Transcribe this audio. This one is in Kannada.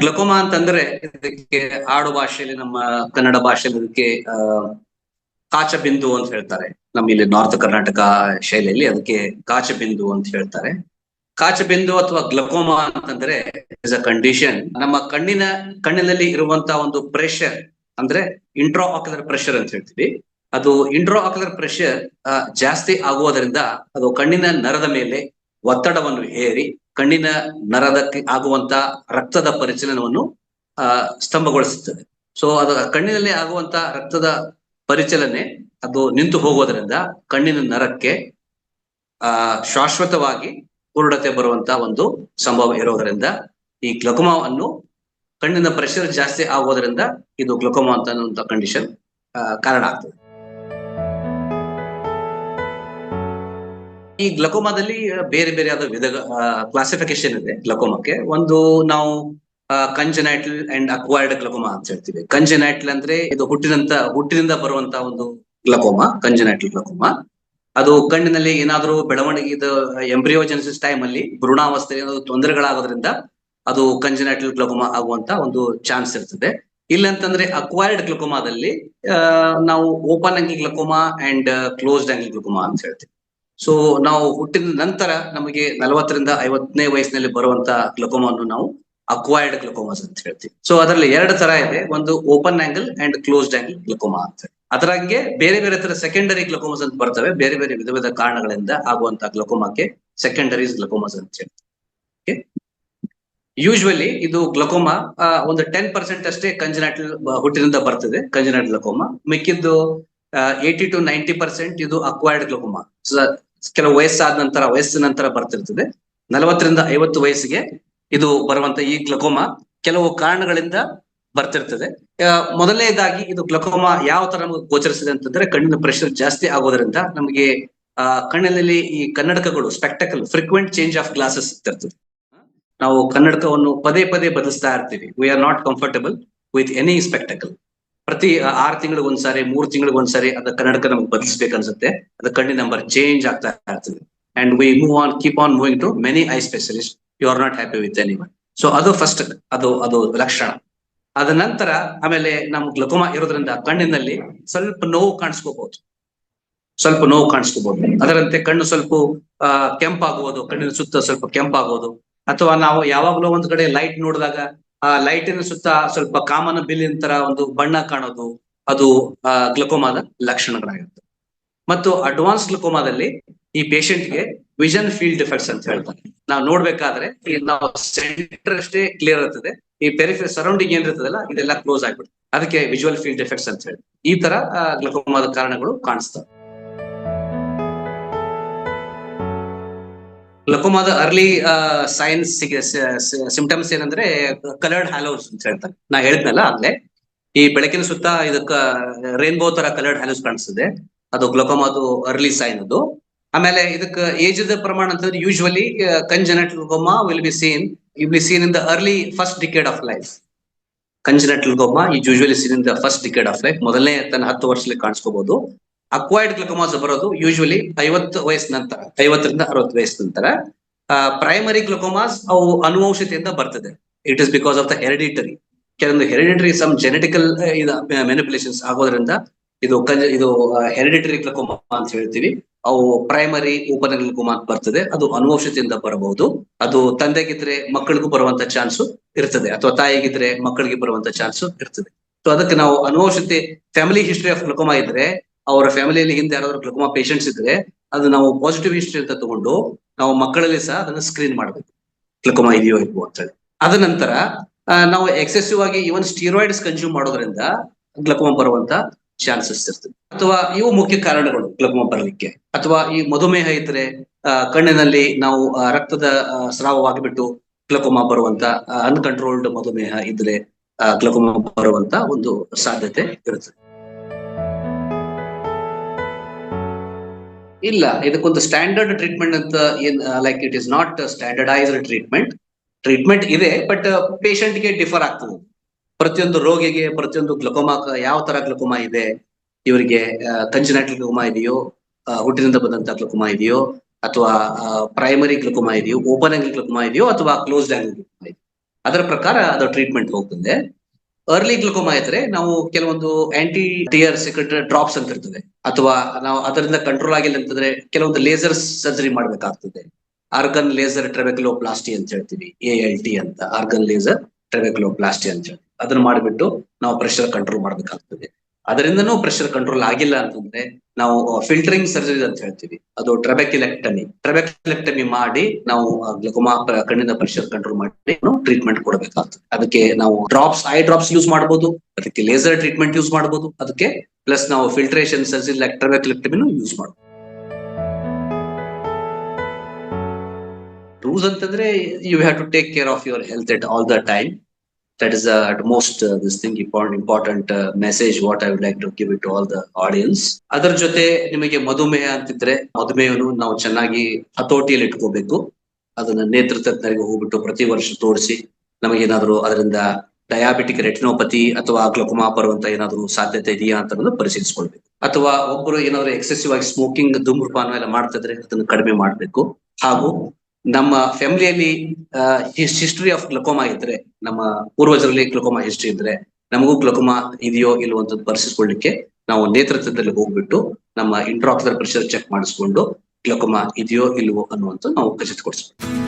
ಗ್ಲಕೋಮಾ ಅಂತಂದ್ರೆ ಇದಕ್ಕೆ ಆಡು ಭಾಷೆಯಲ್ಲಿ ನಮ್ಮ ಕನ್ನಡ ಭಾಷೆಯಲ್ಲಿ ಅದಕ್ಕೆ ಕಾಚ ಬಿಂದು ಅಂತ ಹೇಳ್ತಾರೆ. ನಮ್ಮ ಇಲ್ಲಿ ನಾರ್ತ್ ಕರ್ನಾಟಕ ಶೈಲಿಯಲ್ಲಿ ಅದಕ್ಕೆ ಕಾಚ ಬಿಂದು ಅಂತ ಹೇಳ್ತಾರೆ. ಕಾಚ ಬಿಂದು ಅಥವಾ ಗ್ಲಕೋಮಾ ಅಂತಂದ್ರೆ ಇಸ್ ಅ ಕಂಡೀಷನ್ ನಮ್ಮ ಕಣ್ಣಿನ, ಕಣ್ಣಿನಲ್ಲಿ ಇರುವಂತಹ ಒಂದು ಪ್ರೆಷರ್ ಅಂದ್ರೆ ಇಂಟ್ರೋ ಆಕ್ಯುಲರ್ ಪ್ರೆಷರ್ ಅಂತ ಹೇಳ್ತೀವಿ. ಅದು ಇಂಟ್ರೋ ಆಕ್ಯುಲರ್ ಪ್ರೆಷರ್ ಜಾಸ್ತಿ ಆಗುವುದರಿಂದ ಅದು ಕಣ್ಣಿನ ನರದ ಮೇಲೆ ಒತ್ತಡವನ್ನು ಹೇರಿ ಕಣ್ಣಿನ ನರದಕ್ಕೆ ಆಗುವಂತ ರಕ್ತದ ಪರಿಚಲನವನ್ನು, ಆ, ಸ್ತಂಭಗೊಳಿಸುತ್ತದೆ. ಸೊ ಅದು ಕಣ್ಣಿನಲ್ಲಿ ಆಗುವಂತ ರಕ್ತದ ಪರಿಚಲನೆ, ಅದು ನಿಂತು ಹೋಗೋದ್ರಿಂದ ಕಣ್ಣಿನ ನರಕ್ಕೆ, ಆ, ಶಾಶ್ವತವಾಗಿ ಕುರುಡತೆ ಬರುವಂತ ಒಂದು ಸಂಭವ ಇರೋದ್ರಿಂದ ಈ ಗ್ಲಕೋಮಾವನ್ನು ಕಣ್ಣಿನ ಪ್ರೆಷರ್ ಜಾಸ್ತಿ ಆಗೋದ್ರಿಂದ ಇದು ಗ್ಲಕೋಮಾ ಅಂತ ಕಂಡೀಷನ್ ಕಾರಣ ಆಗ್ತದೆ. ಈ ಗ್ಲಕೋಮಾದಲ್ಲಿ ಬೇರೆ ಬೇರೆ ಆದ ವಿಧ ಕ್ಲಾಸಿಫಿಕೇಶನ್ ಇದೆ ಗ್ಲಕೋಮಾಕ್ಕೆ. ಒಂದು ನಾವು ಕಂಜನೈಟಲ್ ಅಂಡ್ ಅಕ್ವೈರ್ಡ್ ಗ್ಲಕೋಮಾ ಅಂತ ಹೇಳ್ತೀವಿ. ಕಂಜನೈಟಲ್ ಅಂದ್ರೆ ಇದು ಹುಟ್ಟಿನಂತ, ಹುಟ್ಟಿನಿಂದ ಬರುವಂತ ಒಂದು ಗ್ಲಕೋಮಾ ಕಂಜನೈಟಲ್ ಗ್ಲಕೋಮಾ ಅದು ಕಣ್ಣಿನಲ್ಲಿ ಏನಾದರೂ ಬೆಳವಣಿಗೆ, ಇದು ಎಂಬ್ರಿಯೋಜೆನಿಸಿಸ್ ಟೈಮ್ ಅಲ್ಲಿ ಭ್ರೂಣಾವಸ್ಥೆ ತೊಂದರೆಗಳಾಗೋದ್ರಿಂದ ಅದು ಕಂಜನೈಟಲ್ ಗ್ಲಕೋಮಾ ಆಗುವಂತ ಒಂದು ಚಾನ್ಸ್ ಇರ್ತದೆ. ಇಲ್ಲಂತಂದ್ರೆ ಅಕ್ವೈರ್ಡ್ ಗ್ಲಕೋಮಾದಲ್ಲಿ ನಾವು open angle glaucoma and closed angle glaucoma ಅಂತ ಹೇಳ್ತೀವಿ. ಸೊ ನಾವು ಹುಟ್ಟಿದ ನಂತರ ನಮಗೆ ನಲವತ್ತರಿಂದ ಐವತ್ತನೇ ವಯಸ್ಸಿನಲ್ಲಿ ಬರುವಂತ ಗ್ಲಕೋಮಾವನ್ನು ನಾವು ಅಕ್ವೈರ್ಡ್ ಗ್ಲಕೋಮಾಸ್ ಅಂತ ಹೇಳ್ತೀವಿ. ಸೊ ಅದರಲ್ಲಿ ಎರಡು ತರ ಇದೆ. ಒಂದು open angle and closed angle glaucoma ಅಂತ. ಅದರಂಗೆ ಬೇರೆ ಬೇರೆ ತರ ಸೆಕೆಂಡರಿ ಗ್ಲಕೋಮಾಸ್ ಅಂತ ಬರ್ತವೆ. ಬೇರೆ ಬೇರೆ ವಿಧ ವಿಧ ಕಾರಣಗಳಿಂದ ಆಗುವಂತ ಗ್ಲಕೋಮಾಕ್ಕೆ ಸೆಕೆಂಡರೀಸ್ ಗ್ಲಕೋಮಾಸ್ ಅಂತ ಹೇಳ್ತೀವಿ. ಯೂಶುವಲಿ ಇದು ಗ್ಲಕೋಮಾ ಒಂದು ಟೆನ್ ಪರ್ಸೆಂಟ್ ಅಷ್ಟೇ ಕಂಜನಾಟಲ್ ಹುಟ್ಟಿನಿಂದ ಬರ್ತದೆ ಕಂಜನಾಟಲ್ ಗ್ಲಕೋಮಾ ಮಿಕ್ಕಿದ್ದು ಏಯ್ಟಿ ಟು ನೈಂಟಿ ಪರ್ಸೆಂಟ್ ಇದು ಅಕ್ವೈರ್ಡ್ ಗ್ಲಕೋಮಾ ಕೆಲವು ವಯಸ್ಸಾದ ನಂತರ, ವಯಸ್ಸಿನ ನಂತರ ಬರ್ತಿರ್ತದೆ. ನಲವತ್ತರಿಂದ ಐವತ್ತು ವಯಸ್ಸಿಗೆ ಇದು ಬರುವಂತ ಈ ಗ್ಲಕೋಮಾ ಕೆಲವು ಕಾರಣಗಳಿಂದ ಬರ್ತಿರ್ತದೆ. ಮೊದಲನೇದಾಗಿ ಇದು ಗ್ಲಕೋಮಾ ಯಾವ ತರ ನಮಗೆ ಗೋಚರಿಸಿದೆ ಅಂತಂದ್ರೆ ಕಣ್ಣಿನ ಪ್ರೆಷರ್ ಜಾಸ್ತಿ ಆಗೋದ್ರಿಂದ ನಮಗೆ, ಆ ಕಣ್ಣಿನಲ್ಲಿ ಈ ಕನ್ನಡಕಗಳು spectacle frequent change of glasses ಇರ್ತಿರ್ತದೆ ನಾವು ಕನ್ನಡಕವನ್ನು ಪದೇ ಪದೇ ಬದಲಿಸ್ತಾ ಇರ್ತೀವಿ. We are not comfortable with any spectacle ಪ್ರತಿ ಆರ್ ತಿಂಗಳಿಗೆ ಒಂದ್ಸಾರಿ, ಮೂರ್ ತಿಂಗಳಿಗೆ ಒಂದ್ಸಾರಿ ಅದ ಕನ್ನಡಕ ನಮ್ಗೆ ಬದಲಿಸ್ಬೇಕನ್ಸುತ್ತೆ ಅದ ಕಣ್ಣಿನ ನಂಬರ್ ಚೇಂಜ್ ಆಗ್ತಾ ಇರ್ತದೆ. And we move on keep on moving to many eye specialist you are not happy with any so ಅದು ಫಸ್ಟ್ ಅದು ಅದು ಲಕ್ಷಣ. ಅದ ನಂತರ, ಆಮೇಲೆ ನಮ್ ಗ್ಲಕೋಮ ಇರೋದ್ರಿಂದ ಕಣ್ಣಿನಲ್ಲಿ ಸ್ವಲ್ಪ ನೋವು ಕಾಣಿಸ್ಕೋಬಹುದು ಸ್ವಲ್ಪ ನೋವು ಕಾಣಿಸ್ಕೋಬಹುದು ಅದರಂತೆ ಕಣ್ಣು ಸ್ವಲ್ಪ ಕೆಂಪಾಗುವುದು ಕಣ್ಣಿನ ಸುತ್ತ ಸ್ವಲ್ಪ ಕೆಂಪಾಗುವುದು ಅಥವಾ ನಾವು ಯಾವಾಗ್ಲೂ ಒಂದ್ ಕಡೆ ಲೈಟ್ ನೋಡಿದಾಗ ಆ ಲೈಟಿನ ಸುತ್ತ ಸ್ವಲ್ಪ ಕಾಮನ ಬಿಲ್ಲಿನ ತರ ಒಂದು ಬಣ್ಣ ಕಾಣೋದು, ಅದು ಗ್ಲಕೋಮಾದ ಲಕ್ಷಣಗಳಾಗಿರುತ್ತೆ. ಮತ್ತು ಅಡ್ವಾನ್ಸ್ ಗ್ಲಕೋಮಾದಲ್ಲಿ ಈ ಗೆ ವಿಷನ್ ಫೀಲ್ಡ್ ಡಿಫೆಕ್ಟ್ಸ್ ಅಂತ ಹೇಳ್ತಾರೆ. ನಾವು ನೋಡ್ಬೇಕಾದ್ರೆ ನಾವು ಸೆಂಟರ್ ಅಷ್ಟೇ ಕ್ಲಿಯರ್ ಇರ್ತದೆ, ಈ ಪೆರಿಫಿ ಸರೌಂಡಿಂಗ್ ಏನಿರ್ತದಲ್ಲ, ಇದೆಲ್ಲ ಕ್ಲೋಸ್ ಆಗ್ಬಿಡುತ್ತೆ. ಅದಕ್ಕೆ ವಿಜುವಲ್ ಫೀಲ್ಡ್ ಡಿಫೆಕ್ಟ್ಸ್ ಅಂತ ಹೇಳಿ. ಈ ತರ ಗ್ಲಕೋಮಾದ ಕಾರಣಗಳು ಕಾಣಿಸ್ತವೆ. ಗ್ಲಕೋಮಾದ ಅರ್ಲಿ ಸೈನ್ಸ್ ಸಿಂಪ್ಟಮ್ಸ್ ಏನಂದ್ರೆ ಕಲರ್ಡ್ ಹ್ಯಾಲೋಸ್ ಅಂತ ಹೇಳ್ತಾರೆ. ನಾ ಹೇಳಿದ್ನಲ್ಲ ಆಗ್ಲೇ. ಈ ಬೆಳಕಿನ ಸುತ್ತ ಇದಕ್ಕ ರೇನ್ಬೋ ತರ ಕಲರ್ಡ್ ಹ್ಯಾಲೋಸ್ ಕಾಣಿಸ್ತದೆ. ಅದು ಗ್ಲಕೋಮಾದು ಅರ್ಲಿ ಸೈನ್ ಅದು. ಆಮೇಲೆ ಇದಕ್ಕೆ ಏಜ್ ಪ್ರಮಾಣ ಅಂತಂದ್ರೆ usually congenital glaucoma will be seen you be seen in the early first decade of life congenital glaucoma ಈ usually seen in the first decade of life ಮೊದಲನೇ ತನ್ನ ಹತ್ತು ವರ್ಷದಲ್ಲಿ ಕಾಣಿಸ್ಕೋಬಹುದು ಅಕ್ವೈರ್ಡ್ ಗ್ಲುಕೋಮಾಸ್ ಬರೋದು ಯೂಶುವಲಿ ಐವತ್ತು ವಯಸ್ಸು ನಂತರ, ಐವತ್ತರಿಂದ ಅರವತ್ತು ವಯಸ್ಸು ನಂತರ. ಪ್ರೈಮರಿ ಗ್ಲುಕೋಮಾಸ್ ಅವು ಅನುವಂಶತೆಯಿಂದ ಬರ್ತದೆ. It is because of the hereditary ಕೆಲವೊಂದು ಹೆರಿಡಿಟರಿ ಸಮ್ ಜೆನೆಟಿಕಲ್ ಮೆನಿಪುಲೇಷನ್ಸ್ ಆಗೋದ್ರಿಂದ ಇದು ಇದು ಹೆರಿಡಿಟರಿ ಗ್ಲಕೋಮಾ ಅಂತ ಹೇಳ್ತೀವಿ. ಅವು ಪ್ರೈಮರಿ ಓಪನ್ ಗ್ಲಕೋಮಾ ಅಂತ ಬರ್ತದೆ. ಅದು ಅನುವಂಶತೆಯಿಂದ ಬರಬಹುದು. ಅದು ತಂದೆಗಿದ್ರೆ ಮಕ್ಕಳಿಗೂ ಬರುವಂತ ಚಾನ್ಸು ಇರ್ತದೆ. ಅಥವಾ ತಾಯಿಗಿದ್ರೆ ಮಕ್ಕಳಿಗೆ ಬರುವಂತ ಚಾನ್ಸು ಇರ್ತದೆ. ಸೊ ಅದಕ್ಕೆ ನಾವು ಅನುವಂಶತೆ ಫ್ಯಾಮಿಲಿ ಹಿಸ್ಟ್ರಿ ಆಫ್ ಗ್ಲಕೋಮಾ ಇದ್ರೆ ಅವರ ಫ್ಯಾಮಿಲಿಯಲ್ಲಿ ಹಿಂದೆ ಯಾರಾದ್ರೂ ಗ್ಲಕೋಮಾ ಪೇಷಂಟ್ಸ್ ಇದ್ರೆ ಅದು ನಾವು ಪಾಸಿಟಿವ್ ಹಿಸ್ಟ್ರಿ ಅಂತ ತಗೊಂಡು ನಾವು ಮಕ್ಕಳಲ್ಲಿ ಸಹ ಅದನ್ನ ಸ್ಕ್ರೀನ್ ಮಾಡಬೇಕು. ಗ್ಲಕೋಮಾ ಇದೆಯೋ ಇಲ್ವೋ ಅಂತ ಹೇಳಿ. ಅದ ನಂತರ ನಾವು ಎಕ್ಸೆಸಿವ್ ಆಗಿ ಇವನ್ ಸ್ಟೀರಾಯ್ಡ್ಸ್ ಕನ್ಸ್ಯೂಮ್ ಮಾಡೋದ್ರಿಂದ ಗ್ಲಕೋಮಾ ಬರುವಂತ ಚಾನ್ಸಸ್ ಇರ್ತದೆ. ಅಥವಾ ಇವು ಮುಖ್ಯ ಕಾರಣಗಳು ಗ್ಲಕೋಮಾ ಬರಲಿಕ್ಕೆ. ಅಥವಾ ಈ ಮಧುಮೇಹ ಇದ್ರೆ ಕಣ್ಣಿನಲ್ಲಿ ನಾವು ರಕ್ತದ ಸ್ರಾವವಾಗಿಬಿಟ್ಟು ಗ್ಲಕೋಮಾ ಬರುವಂತ ಅನ್ಕಂಟ್ರೋಲ್ಡ್ ಮಧುಮೇಹ ಇದ್ರೆ ಗ್ಲಕೋಮಾ ಬರುವಂತ ಒಂದು ಸಾಧ್ಯತೆ ಇರುತ್ತದೆ ಇಲ್ಲ, ಇದಕ್ಕೊಂದು ಸ್ಟ್ಯಾಂಡರ್ಡ್ ಟ್ರೀಟ್ಮೆಂಟ್ ಅಂತ ಏನ್ like it is not standardised treatment treatment ಇದೆ ಬಟ್ಗೆ ಡಿಫರ್ ಆಗ್ತದೆ. ಪ್ರತಿಯೊಂದು ರೋಗಿಗೆ, ಪ್ರತಿಯೊಂದು ಗ್ಲಕೋಮಾ ಯಾವ ತರ ಗ್ಲಕೋಮಾ ಇದೆ, ಇವರಿಗೆ ಕಂಜನೈಟಲ್ ಗ್ಲಕೋಮಾ ಇದೆಯೋ ಹುಟ್ಟಿನಿಂದ ಬಂದಂತ ಗ್ಲಕೋಮಾ ಇದೆಯೋ, ಅಥವಾ ಪ್ರೈಮರಿ ಗ್ಲಕೋಮಾ ಇದೆಯೋ ಓಪನ್ ಆಂಗಲ್ ಗ್ಲಕೋಮಾ ಇದೆಯೋ, ಅಥವಾ ಕ್ಲೋಸ್ಡ್ ಆಂಗಲ್ ಗ್ಲಕೋಮಾ ಇದೆಯೋ. ಅದರ ಪ್ರಕಾರ ಅದು ಟ್ರೀಟ್ಮೆಂಟ್ ಹೋಗ್ತದೆ. ಅರ್ಲಿ ಗ್ಲುಕೋಮಾ ಇದ್ರೆ ನಾವು ಕೆಲವೊಂದು ಆಂಟಿ ಟಿಯರ್ ಸೆಕ್ರೆಟರಿ ಡ್ರಾಪ್ಸ್ ಅಂತ ಇರ್ತದೆ. ಅಥವಾ ನಾವು ಅದರಿಂದ ಕಂಟ್ರೋಲ್ ಆಗಿಲ್ಲ ಅಂತಂದ್ರೆ ಕೆಲವೊಂದು ಲೇಸರ್ ಸರ್ಜರಿ ಮಾಡ್ಬೇಕಾಗ್ತದೆ. ಆರ್ಗನ್ ಲೇಸರ್ ಟ್ರೆವೆಕ್ಲೋಪ್ಲಾಸ್ಟಿ ಅಂತ ಹೇಳ್ತೀವಿ ಎ ಎಲ್ ಟಿ ಅಂತ. ಆರ್ಗನ್ ಲೇಸರ್ ಟ್ರೆವೆಕ್ಲೋಪ್ಲಾಸ್ಟಿ ಅಂತ ಹೇಳ್ತೀವಿ ಅದನ್ನ ಮಾಡಿಬಿಟ್ಟು ನಾವು ಪ್ರೆಷರ್ ಕಂಟ್ರೋಲ್ ಮಾಡ್ಬೇಕಾಗ್ತದೆ. ಅದರಿಂದನೂ ಪ್ರೆಷರ್ ಕಂಟ್ರೋಲ್ ಆಗಿಲ್ಲ ಅಂತಂದ್ರೆ ನಾವು ಫಿಲ್ಟರಿಂಗ್ ಸರ್ಜರಿ ಅಂತ ಹೇಳ್ತೀವಿ. ಅದು ಟ್ರೆಬೆಕ್ಯುಲೆಕ್ಟಮಿ ಟ್ರೆಬೆಕ್ಯುಲೆಕ್ಟಮಿ ಮಾಡಿ ನಾವು ಗ್ಲಕೋಮಾ ಕಣ್ಣಿನ ಪ್ರೆಷರ್ ಕಂಟ್ರೋಲ್ ಮಾಡಿ ಟ್ರೀಟ್ಮೆಂಟ್ ಕೊಡಬೇಕಾಗ್ತದೆ. ಅದಕ್ಕೆ ನಾವು ಡ್ರಾಪ್ಸ್ ಐ ಡ್ರಾಪ್ಸ್ ಯೂಸ್ ಮಾಡಬಹುದು ಅದಕ್ಕೆ ಲೇಸರ್ ಟ್ರೀಟ್ಮೆಂಟ್ ಯೂಸ್ ಮಾಡಬಹುದು ಅದಕ್ಕೆ ಪ್ಲಸ್ ನಾವು ಫಿಲ್ಟ್ರೇಷನ್ ಸರ್ಜರಿ ಲೈಕ್ ಯೂಸ್ ಮಾಡಬಹುದು ರೂಲ್ಸ್ ಅಂತಂದ್ರೆ you have to take care of your health at all the time that is uh, at most uh, this thing important uh, message what i would like to give it to all the audience. ಅದರ ಜೊತೆ ನಿಮಗೆ ಮಧುಮೇಹ ಅಂತಿದ್ರೆ ಮಧುಮೇಹನು ನಾವು ಚೆನ್ನಾಗಿ ಹತೋಟಿಯಲ್ಲಿ ಇಟ್ಕೋಬೇಕು. ಅದನ್ನ ನೇತ್ರ ತಜ್ಞರಿಗೆ ಹೋಗ್ಬಿಟ್ಟು ಪ್ರತಿ ವರ್ಷ ತೋರಿಸಿ ನಮಗೇನಾದ್ರು ಅದರಿಂದ ಡಯಾಬಿಟಿಕ್ ರೆಟಿನೋಪತಿ ಅಥವಾ ಗ್ಲಕೋಮಾ ಬರುವಂತ ಏನಾದ್ರು ಸಾಧ್ಯತೆ ಇದೆಯಾ ಅಂತ ಪರಿಶೀಲಿಸಿಕೊಳ್ಬೇಕು. ಅಥವಾ ಒಬ್ಬರು ಏನಾದ್ರು ಎಕ್ಸೆಸಿವ್ ಆಗಿ ಸ್ಮೋಕಿಂಗ್ ಧೂಮ್ರಪಾನ ಎಲ್ಲ ಮಾಡ್ತಿದ್ರೆ ಅದನ್ನ ಕಡಿಮೆ ಮಾಡಬೇಕು. ಹಾಗೂ ನಮ್ಮ ಫ್ಯಾಮಿಲಿಯಲ್ಲಿ ಹಿಸ್ಟ್ರಿ ಆಫ್ ಗ್ಲಕೋಮಾ ಇದ್ರೆ, ನಮ್ಮ ಪೂರ್ವಜರಲ್ಲಿ ಗ್ಲಕೋಮಾ ಹಿಸ್ಟ್ರಿ ಇದ್ರೆ, ನಮಗೂ ಗ್ಲಕೋಮಾ ಇದೆಯೋ ಇಲ್ವೋ ಅಂತ ಪರಿಶೀಲಿಸ್ಕೊಳ್ಳಿಕ್ಕೆ ನಾವು ನೇತೃತ್ವದಲ್ಲಿ ಹೋಗ್ಬಿಟ್ಟು, ನಮ್ಮ ಇಂಟ್ರಾಕ್ಸರ್ ಪ್ರೆಷರ್ ಚೆಕ್ ಮಾಡಿಸ್ಕೊಂಡು ಗ್ಲಕೋಮಾ ಇದೆಯೋ ಇಲ್ವೋ ಅನ್ನುವಂತ ನಾವು ಖಚಿತಪಡಿಸ್ಬೇಕು.